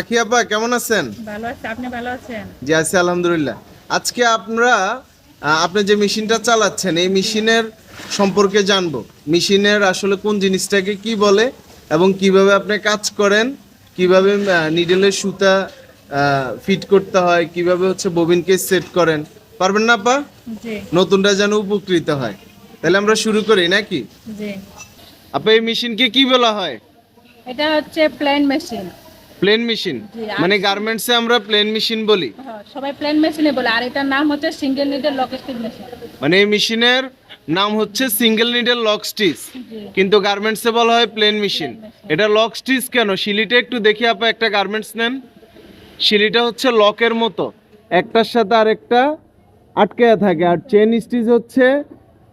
আখি আপা কেমন আছেন? ভালো আছে আপনি ভালো আছেন? জি আছি আলহামদুলিল্লাহ। আজকে আমরা আপনি যে মেশিনটা চালাচ্ছেন এই মেশিনের সম্পর্কে জানব। মেশিনের আসলে কোন জিনিসটাকে কি বলে এবং কীভাবে আপনি কাজ করেন কীভাবে নিডেলের সুতা ফিট করতে হয় কীভাবে হচ্ছে ববিনকে সেট করেন। পারবেন না আপা? জি। নতুনরা যেন উপকৃত হয়। তাহলে আমরা শুরু করি নাকি? জি। আপা এই মেশিনকে কি বলা হয়? এটা হচ্ছে প্লেন মেশিন প্লেন মেশিন মানে গার্মেন্টসে আমরা প্লেন মেশিন বলি। সবাই প্লেন মেশিনে বলে। আর এটার নাম হচ্ছে সিঙ্গেল নিডেল লকেস্টিক মেশিন মানে এই মেশিনের নাম হচ্ছে সিঙ্গেল নিডেল লক স্টিচ কিন্তু গার্মেন্টসে বলা হয় প্লেন মেশিন এটা লক স্টিচ কেন? শিলিটা একটু দেখি আপা একটা গার্মেন্টস নেন। শিলিটা হচ্ছে লকের মতো। একটার সাথে আরেকটা আটকে থাকে। আর চেন স্টিচ হচ্ছে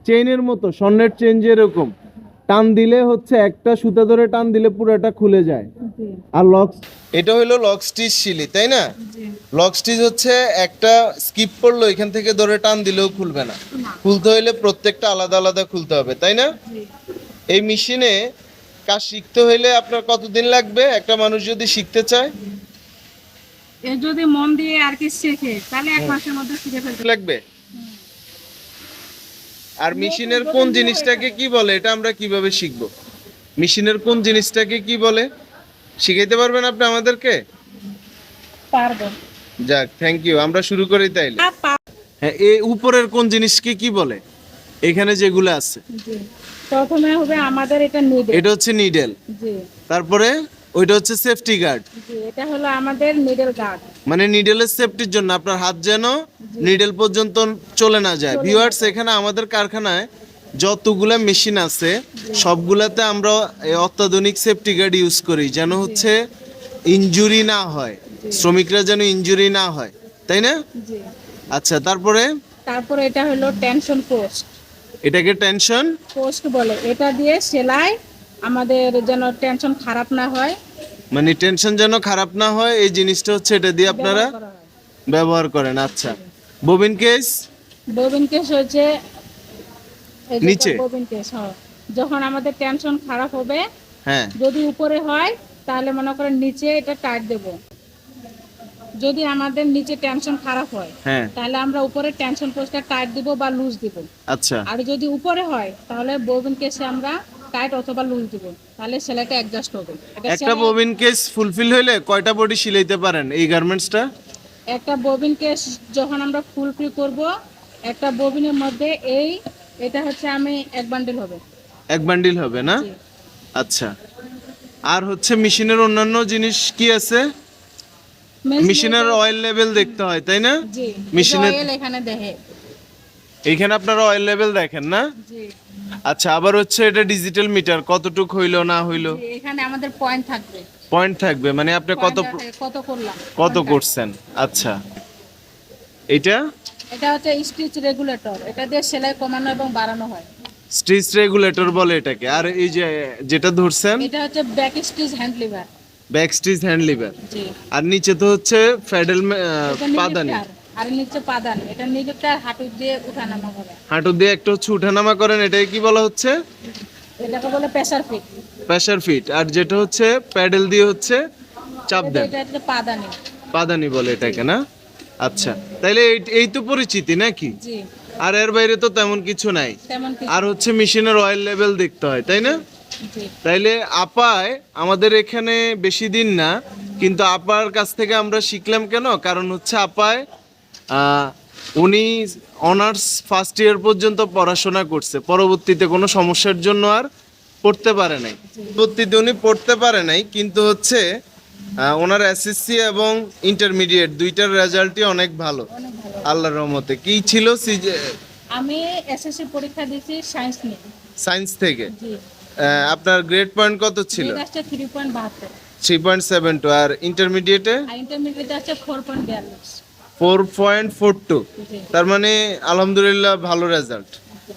চেইনের মতো স্বর্ণের চেন যেরকম। টান দিলে হচ্ছে একটা সুতা ধরে টান দিলে পুরোটা খুলে যায়। আর লক এটা হলো লক স্টিচ শিলি তাই না? জি। লক স্টিচ হচ্ছে একটা স্কিপ করল এখান থেকে ধরে টান দিলেও খুলবে না। খুলতে হইলে প্রত্যেকটা আলাদা আলাদা খুলতে হবে তাই না? এই মেশিনে কাজ শিখতে হইলে আপনার কতদিন লাগবে? একটা মানুষ যদি শিখতে চায়? এ যদি মন দিয়ে আর কি শেখে তাহলে এক মাসের মধ্যে শিখে ফেলতে লাগবে? আর মেশিনের কোন জিনিসটাকে কি বলে এটা আমরা কীভাবে শিখব? মেশিনের কোন জিনিসটাকে কি বলে? শিখাইতে পারবেন আপনি আমাদেরকে? পারব। যাক থ্যাংক ইউ আমরা শুরু করি তাইলে। হ্যাঁ এই উপরের কোন জিনিসকে কি বলে? এখানে যেগুলো আছে। প্রথমে হবে আমাদের এটা নিডেল এটা হচ্ছে নিডেল জি। তারপরে ওইটা হচ্ছে সেফটি গার্ড জি এটা হলো আমাদের নিডেল গার্ড মানে নিডেলের সেফটির জন্য আপনার হাত যেন নিডেল পর্যন্ত চলে না যায়। ভিউয়ার্স এখানে আমাদের কারখানায় যতগুলা মেশিন আছে সবগুলাতে আমরা অত্যাধুনিক সেফটি গার্ড ইউজ করি যেন হচ্ছে ইনজুরি না হয়। শ্রমিকরা যেন ইনজুরি না হয়। তাই না? আচ্ছা তারপরে? তারপরে এটা হলো টেনশন পোস্ট এটাকে টেনশন পোস্ট বলে। এটা দিয়ে সেলাই আমাদের যেন টেনশন খারাপ না হয়। মানে টেনশন যেন খারাপ না হয় এই জিনিসটা হচ্ছে এটা দিয়ে আপনারা। ব্যবহার করেন। আচ্ছা। Bobbin case? ববিন কেস হচ্ছে নিচে? ববিন কেস হয়। যখন আমাদের টেনশন খারাপ হবে হ্যাঁ। যদি উপরে হয় তাহলে মনে করেন নিচে এটা টাইট দেব। যদি আমাদের নিচে টেনশন খারাপ হয় হ্যাঁ। তাহলে আমরা উপরে টেনশন পোস্টটা টাইট দিব বা লুজ দিব। আচ্ছা। আর যদি উপরে হয় তাহলে ববিন কেসে আমরা টাইট অথবা লুজ দিব। তাহলে সেলাইটা অ্যাডজাস্ট হবে। একটা ববিন কেস ফুলফিল হইলে কয়টা বডি সিলাইতে পারেন? এই গার্মেন্টসটা একটা ববিন কেস যখন আমরা ফুল ফ্রি করব একটা ববিনের মধ্যে এই এটা হচ্ছে আমি এক বান্ডেল হবে। এক বান্ডিল হবে না? আচ্ছা। আর হচ্ছে মেশিনের অন্যান্য জিনিস কি আছে? মেশিনের অয়েল লেভেল দেখতে হয় তাই না? জি মেশিনের- অয়েল এখানে দেখে। এইখানে আপনারা অয়েল লেভেল দেখেন না? জি। আচ্ছা আবার হচ্ছে এটা ডিজিটাল মিটার কতটুক হইল না হইল? এখানে আমাদের পয়েন্ট থাকবে। পয়েন্ট থাকবে মানে আপনি কত কত করলাম? কত করছেন? আচ্ছা। এটা এটা হচ্ছে স্টিচ রেগুলেটর এটা দিয়ে সেলাই কমানো এবং বাড়ানো হয়। স্টিচ রেগুলেটর বলে এটাকে। আর এই যে যেটা ধরছেন? এটা হচ্ছে back stitch hand lever back stitch hand lever জি। আর নিচে তো হচ্ছে ফেডেল পাদানি। আর নিচে পাদান। এটা হাঁটু দিয়ে উঠানামা করে। হাঁটু দিয়ে একটা হচ্ছে উঠানামা করেন এটাকে কি বলা হচ্ছে? এটাকে বলে প্রেসার ফিট প্রেশার ফিট আর যেটা হচ্ছে প্যাডেল দিয়ে হচ্ছে চাপ দেন। পাদানি। পাদানি বলে এটাকে না? আচ্ছা তাইলে এই- এই তো পরিচিতি নাকি? জি। আর এর বাইরে তো তেমন কিছু নাই। তেমন কিছু আর হচ্ছে মেশিনের অয়েল লেভেল দেখতে হয় তাই না? জি। তাইলে আপায় আমাদের এখানে বেশি দিন না কিন্তু আপার কাছ থেকে আমরা শিখলাম কেন? কারণ হচ্ছে আপায় উনি অনার্স ফার্স্ট ইয়ার পর্যন্ত পড়াশোনা করছে। পরবর্তীতে কোনো সমস্যার জন্য আর পড়তে পারে নাই। পরবর্তীতে উনি পড়তে পারে নাই কিন্তু হচ্ছে ওনার এসএসসি এবং ইন্টারমিডিয়েট দুইটার রেজাল্টই অনেক ভালো আল্লাহর রহমতে। কি ছিল আমি এসএসসি পরীক্ষা দিয়েছি সায়েন্স নিয়ে। সায়েন্স থেকে? আপনার গ্রেড পয়েন্ট কত ছিল? গ্রেড আসছে থ্রি পয়েন্ট বাহাত্তর। থ্রি পয়েন্ট সেভেন টু আর ইন্টারমিডিয়েটে আর ইন্টারমিডিয়েট আসছে ফোর পয়েন্ট ফোর টু তার মানে আলহামদুলিল্লাহ ভালো রেজাল্ট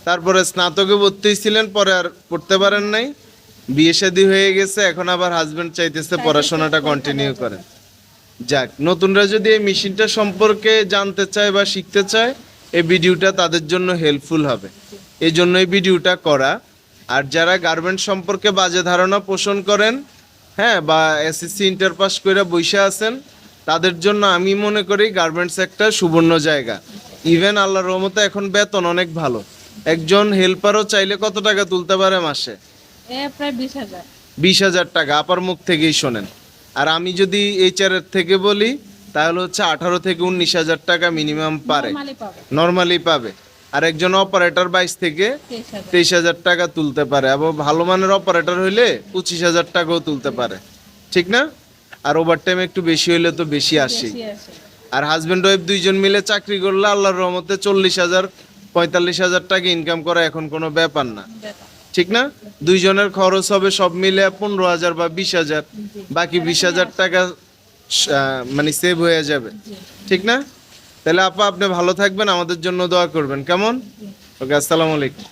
তারপরে স্নাতকে ভর্তি ছিলেন পরে আর পড়তে পারেন নাই। বিয়ে শাদী হয়ে গেছে এখন আবার হাজবেন্ড চাইতেছে পড়াশোনাটা কন্টিনিউ করেন যাক নতুনরা যদি এই মেশিনটা সম্পর্কে জানতে চায় বা শিখতে চায় এই ভিডিওটা তাদের জন্য হেল্পফুল হবে। এই জন্য এই ভিডিওটা করা। আর যারা গার্মেন্ট সম্পর্কে বাজে ধারণা পোষণ করেন হ্যাঁ বা এসএসসি ইন্টার পাস করে বসে আছেন তাদের জন্য আমি মনে করি গার্মেন্টস একটা সুবর্ণ জায়গা। ইভেন আল্লাহর রহমতে এখন বেতন অনেক ভালো। একজন হেল্পারও চাইলে কত টাকা তুলতে পারে মাসে? বিশ হাজার। টাকা আপার মুখ থেকেই শোনেন। আর আমি যদি এইচআর এর থেকে বলি তাহলে হচ্ছে আঠারো থেকে উনিশ হাজার টাকা মিনিমাম পারে। নর্মালি পাবে। আর একজন অপারেটর বাইশ থেকে তেইশ হাজার। টাকা তুলতে পারে। এবং ভালো মানের অপারেটর হইলে পঁচিশ হাজার টাকাও তুলতে পারে। ঠিক না? আর ওভার টাইম একটু বেশি হইলে তো বেশি আসি। আর হাজব্যান্ড ওয়াইফ দুইজন মিলে চাকরি করলে আল্লাহর রহমতে চল্লিশ হাজার পঁয়তাল্লিশ হাজার টাকা ইনকাম করা এখন কোনো ব্যাপার না। ঠিক না? দুইজনের খরচ হবে সব মিলে পনেরো হাজার বা বিশ হাজার। বাকি বিশ হাজার টাকা মানে সেভ হয়ে যাবে। ঠিক না? তাহলে আপা আপনি ভালো থাকবেন আমাদের জন্য দোয়া করবেন। কেমন? ওকে আসসালামু আলাইকুম।